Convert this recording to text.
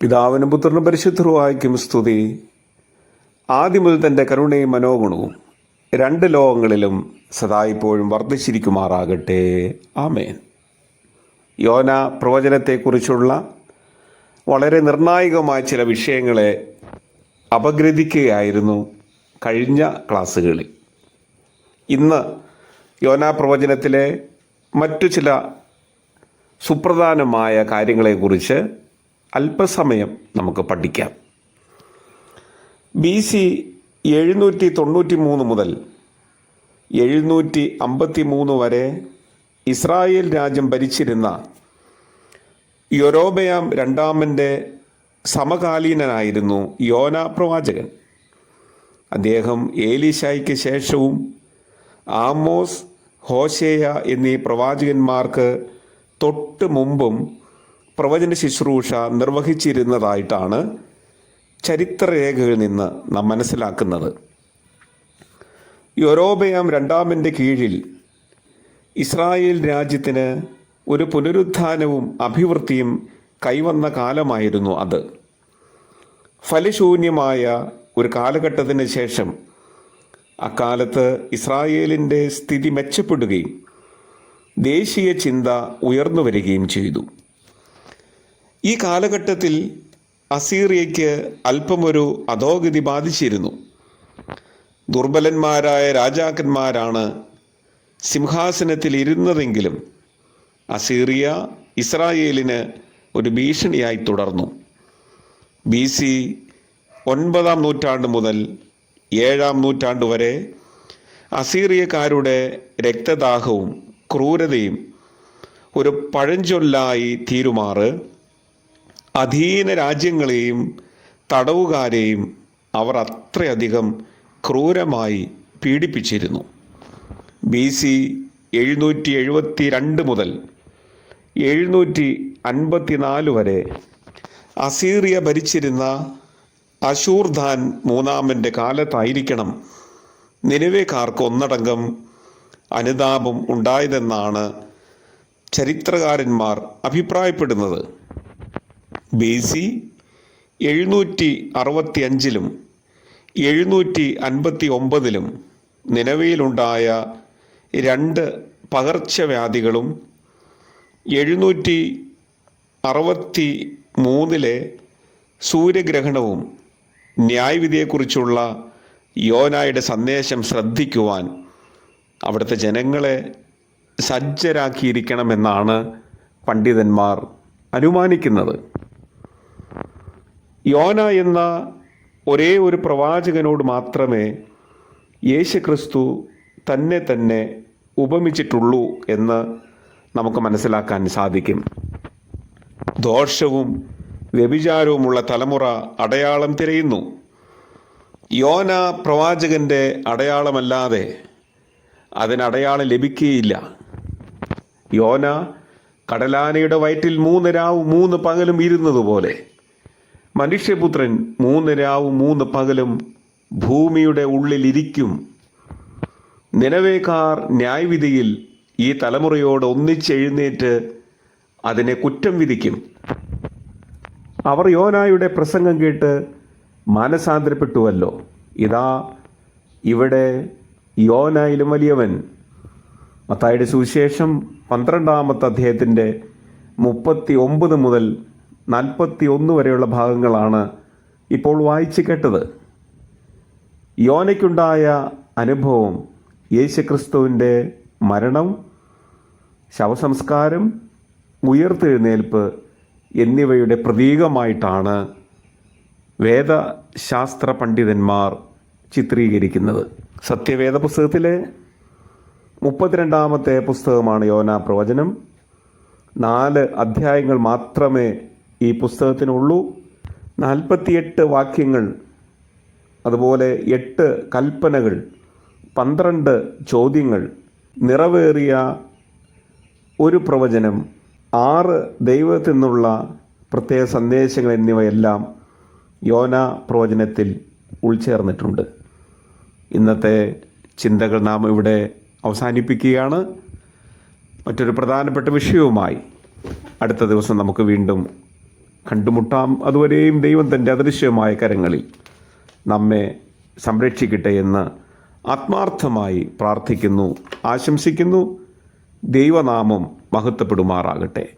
പിതാവിനും പുത്രനും പരിശുദ്ധരുവായിക്കും സ്തുതി. ആദ്യം മുതൽ തന്റെ കരുണയും മനോഗുണവും രണ്ട് ലോകങ്ങളിലും സദായിപ്പോഴും വർദ്ധിച്ചിരിക്കുമാറാകട്ടെ. ആമേൻ. യോന പ്രവചനത്തെക്കുറിച്ചുള്ള വളരെ നിർണായകമായ ചില വിഷയങ്ങളെ അപഗ്രഥിക്കുകയായിരുന്നു കഴിഞ്ഞ ക്ലാസ്സുകളിൽ. ഇന്ന് യോനാ പ്രവചനത്തിലെ മറ്റു ചില സുപ്രധാനമായ കാര്യങ്ങളെക്കുറിച്ച് അല്പസമയം നമുക്ക് പഠിക്കാം. ബി സി എഴുന്നൂറ്റി തൊണ്ണൂറ്റി മൂന്ന് മുതൽ എഴുന്നൂറ്റി അമ്പത്തി മൂന്ന് വരെ ഇസ്രായേൽ രാജ്യം ഭരിച്ചിരുന്ന യൊരോബയാം രണ്ടാമന്റെ സമകാലീനനായിരുന്നു യോന പ്രവാചകൻ. അദ്ദേഹം ഏലിശായിക്ക് ശേഷവും ആമോസ് ഹോഷേയ എന്നീ പ്രവാചകന്മാർക്ക് തൊട്ട് മുമ്പും പ്രവചന ശുശ്രൂഷ നിർവഹിച്ചിരുന്നതായിട്ടാണ് ചരിത്രരേഖകളിൽ നിന്ന് നാം മനസ്സിലാക്കുന്നത്. യൊരോബയാം രണ്ടാമന്റെ കീഴിൽ ഇസ്രായേൽ രാജ്യത്തിന് ഒരു പുനരുത്ഥാനവും അഭിവൃദ്ധിയും കൈവന്ന കാലമായിരുന്നു അത്. ഫലശൂന്യമായ ഒരു കാലഘട്ടത്തിന് ശേഷം അക്കാലത്ത് ഇസ്രായേലിന്റെ സ്ഥിതി മെച്ചപ്പെടുകയും ദേശീയ ചിന്ത ഉയർന്നു വരികയും ചെയ്തു. ഈ കാലഘട്ടത്തിൽ അസീറിയയ്ക്ക് അല്പമൊരു അധോഗതി ബാധിച്ചിരുന്നു. ദുർബലന്മാരായ രാജാക്കന്മാരാണ് സിംഹാസനത്തിൽ ഇരുന്നതെങ്കിലും അസീറിയ ഇസ്രായേലിന് ഒരു ഭീഷണിയായി തുടർന്നു. ബി സി ഒൻപതാം നൂറ്റാണ്ട് മുതൽ ഏഴാം നൂറ്റാണ്ട് വരെ അസീറിയക്കാരുടെ രക്തദാഹവും ക്രൂരതയും ഒരു പഴഞ്ചൊല്ലായി തീരുമാറ്. അധീന രാജ്യങ്ങളെയും തടവുകാരെയും അവർ അത്രയധികം ക്രൂരമായി പീഡിപ്പിച്ചിരുന്നു. ബി സി എഴുന്നൂറ്റി എഴുപത്തി രണ്ട് മുതൽ എഴുന്നൂറ്റി അൻപത്തിനാല് വരെ അസീറിയ ഭരിച്ചിരുന്ന അശൂർധാൻ മൂന്നാമന്റെ കാലത്തായിരിക്കണം നിലവേക്കാർക്ക് ഒന്നടങ്കം അനുതാപം ഉണ്ടായതെന്നാണ് ചരിത്രകാരന്മാർ അഭിപ്രായപ്പെടുന്നത്. ബി സി എഴുന്നൂറ്റി അറുപത്തി അഞ്ചിലും എഴുന്നൂറ്റി അൻപത്തി ഒമ്പതിലും നിലവിലുണ്ടായ രണ്ട് പകർച്ചവ്യാധികളും എഴുന്നൂറ്റി അറുപത്തി മൂന്നിലെ സൂര്യഗ്രഹണവും ന്യായവിധിയെക്കുറിച്ചുള്ള യോനായുടെ സന്ദേശം ശ്രദ്ധിക്കുവാൻ അവിടുത്തെ ജനങ്ങളെ സജ്ജരാക്കിയിരിക്കണമെന്നാണ് പണ്ഡിതന്മാർ അനുമാനിക്കുന്നത്. യോന എന്ന ഒരേ ഒരു പ്രവാചകനോട് മാത്രമേ യേശുക്രിസ്തു തന്നെ തന്നെ ഉപമിച്ചിട്ടുള്ളൂ എന്ന് നമുക്ക് മനസ്സിലാക്കാൻ സാധിക്കും. ദോഷവും വ്യഭിചാരവുമുള്ള തലമുറ അടയാളം തിരയുന്നു. യോന പ്രവാചകന്റെ അടയാളമല്ലാതെ അതിനടയാളം ലഭിക്കുകയില്ല. യോന കടലാനയുടെ വയറ്റിൽ മൂന്ന് രാവും മൂന്ന് പകലും ഇരുന്നതുപോലെ മനുഷ്യപുത്രൻ മൂന്ന് രാവും മൂന്ന് പകലും ഭൂമിയുടെ ഉള്ളിലിരിക്കും. നിലവേക്കാർ ന്യായവിധിയിൽ ഈ തലമുറയോട് ഒന്നിച്ചെഴുന്നേറ്റ് അതിനെ കുറ്റം വിധിക്കും. അവർ യോനായുടെ പ്രസംഗം കേട്ട് മാനസാന്തരപ്പെട്ടുവല്ലോ. ഇതാ ഇവിടെ യോനായിലും വലിയവൻ. മത്തായുടെ സുവിശേഷം പന്ത്രണ്ടാമത്തെ അദ്ദേഹത്തിന്റെ മുപ്പത്തി ഒമ്പത് മുതൽ നാൽപ്പത്തി ഒന്ന് വരെയുള്ള ഭാഗങ്ങളാണ് ഇപ്പോൾ വായിച്ചു കേട്ടത്. യോനയ്ക്കുണ്ടായ അനുഭവം യേശുക്രിസ്തുവിന്റെ മരണം ശവസംസ്കാരം ഉയർത്തെഴുന്നേൽപ്പ് എന്നിവയുടെ പ്രതീകമായിട്ടാണ് വേദശാസ്ത്ര പണ്ഡിതന്മാർ ചിത്രീകരിക്കുന്നത്. സത്യവേദ പുസ്തകത്തിലെ മുപ്പത്തിരണ്ടാമത്തെ പുസ്തകമാണ് യോന പ്രവചനം. നാല് അധ്യായങ്ങൾ മാത്രമേ ഈ പുസ്തകത്തിനുള്ളൂ. നാൽപ്പത്തിയെട്ട് വാക്യങ്ങൾ അതുപോലെ എട്ട് കൽപ്പനകൾ പന്ത്രണ്ട് ചോദ്യങ്ങൾ നിറവേറിയ ഒരു പ്രവചനം ആറ് ദൈവത്തിൽ നിന്നുള്ള പ്രത്യേക സന്ദേശങ്ങൾ എന്നിവയെല്ലാം യോന പ്രവചനത്തിൽ ഉൾച്ചേർന്നിട്ടുണ്ട്. ഇന്നത്തെ ചിന്തകൾ നാം ഇവിടെ അവസാനിപ്പിക്കുകയാണ്. മറ്റൊരു പ്രധാനപ്പെട്ട വിഷയവുമായി അടുത്ത ദിവസം നമുക്ക് വീണ്ടും കണ്ടുമുട്ടാം. അതുവരെയും ദൈവം തന്റെ അദൃശ്യമായ കരങ്ങളിൽ നമ്മെ സംരക്ഷിക്കട്ടെ എന്ന് ആത്മാർത്ഥമായി പ്രാർത്ഥിക്കുന്നു ആശംസിക്കുന്നു. ദൈവനാമം മഹത്വപ്പെടുമാറാകട്ടെ.